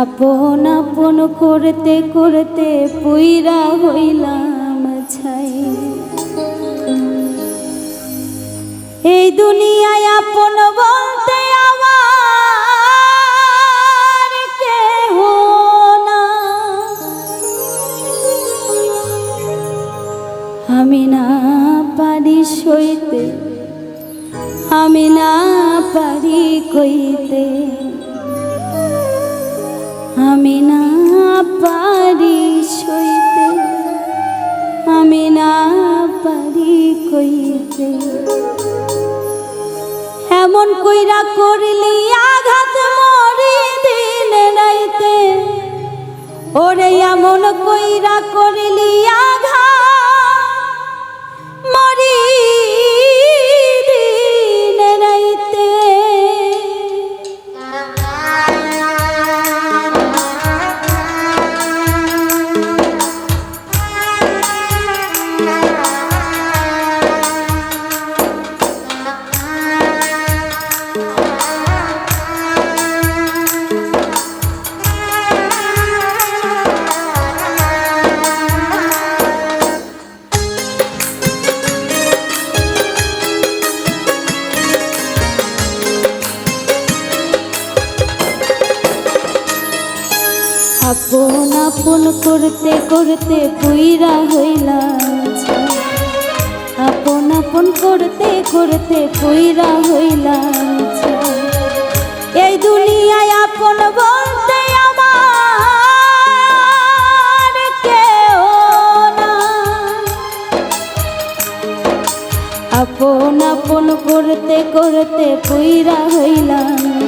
আপন আপন করতে করতে পুইরা হইলাম ছাই। এই দুনিয়ায় আপন বলতে আমার কেহ না। আমি না পারি সইতে, আমি না পারি কইতে। আমি না পারি সইতে, আমি না পারি কইতে। এমন কইরা করলি আঘাত মরি দিন রাইতে, ওরে এমন কইরা করলি আঘাত আপন আপন করতে করতে পুইরা হইলাম ছাই। আপন আপন করতে করতে পুইরা হইলাম ছাই। এই দুনিয়ায় আপন বলতে আমার কেউ না আপন আপন করতে করতে পুইরা হইলাম।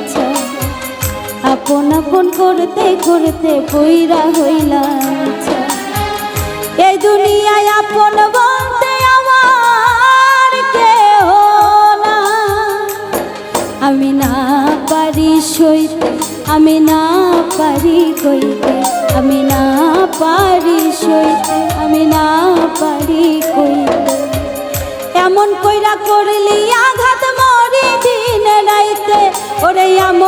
আপন আপন করতে করতে পইরা হইলাম। এই দুনিয়ায় আপন বলতে আমার কেহ না আমি না পারি সইতে, আমি না পারি কইতে, আমি না পারি সইতে, আমি না পারি কইতে। এমন কইরা করলি আঘাত মরি দিন রাইতে, ওরে এমন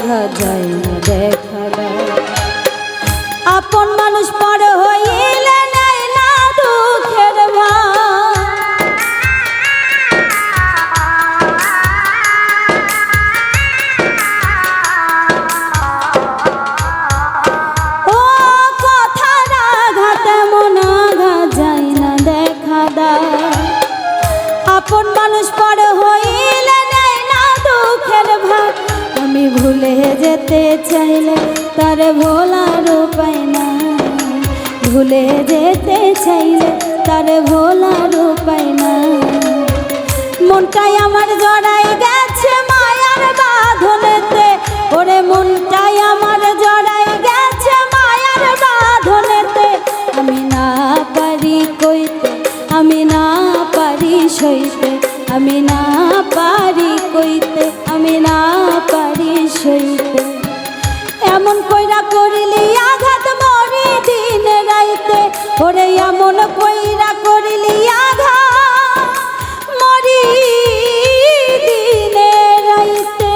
এমন যায় না, দেখা। আপন মানুষ পর হইলে নেয় না দুঃখের না আপন মানুষ পর যেতে চাইলে তার ভোলার উপায় না ভুলে যেতে চাইলে তার ভোলার উপায় না মনটাই আমার জড়াই গেছে মায়ার বাঁধনেতে। ওরে মনটাই আমার জড়াই গেছে মায়ার বাঁধনেতে। আমি না পারি কইতে, আমি না পারি সইতে, আমি না এমন কইরা করিলি, আঘাত মরি দিন রাইতে। ওরে এমন কইরা করিলি, আঘাত মরি দিন রাইতে।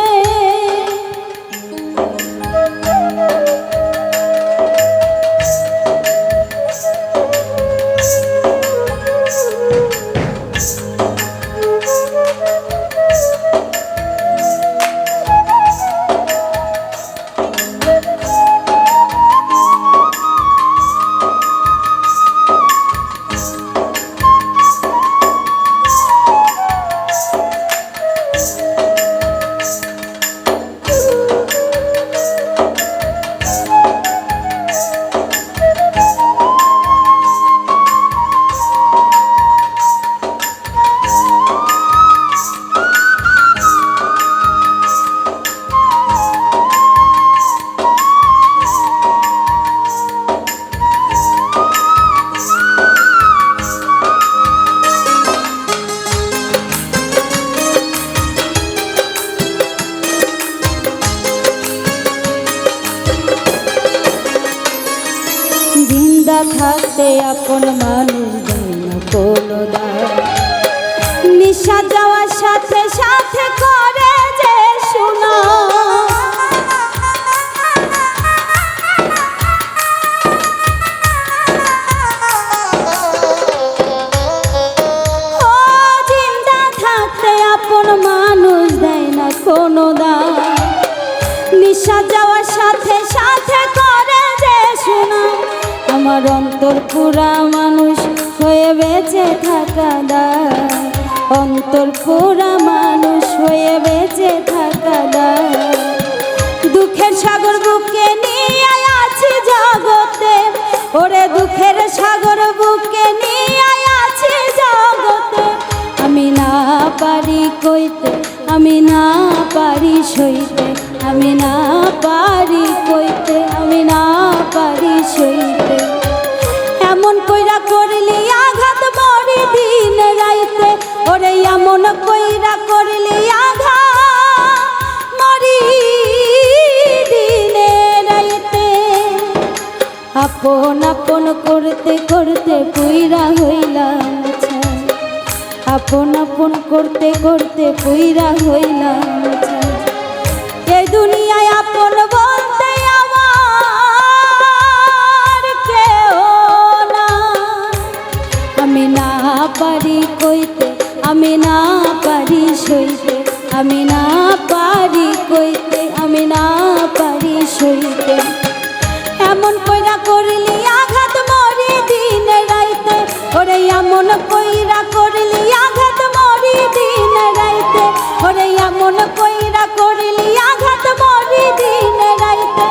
থাকতে আপন মানুষ কোনো নিঃশ্বাস যাওয়ার সাথে সাথে করে যে কোনো দায় নিঃশ্বাস যাওয়ার সাথে সাথে আমার অন্তর পুরা মানুষ হয়ে বেঁচে থাকা দায়। অন্তর পুরা মানুষ হয়ে বেঁচে থাকা দায়। দুঃখের সাগর বুকে নিয়ে আছি জগতে। ওরে দুঃখের সাগর বুকে নিয়ে আছি জগতে। আমি না পারি কইতে, আমি না পারি সইতে, আমি না পারি আপন আপন করতে করতে পুইরা হইলাম আপন আপন করতে করতে পুইরা হইলাম এ দুনিয়ায় আপন বলতে আমার কেউ না আমি না পারি কইতে, আমি না পারি সইতে, আমি না পারি কইতে, আমি না পারি সইতে। এমন কইরা করলি আঘাত মরি দিন রাইতে। ওরে এমন কইরা করলি আঘাত মরি দিন রাইতে। ওরে এমন কইরা করলি আঘাত মরি দিন রাইতে।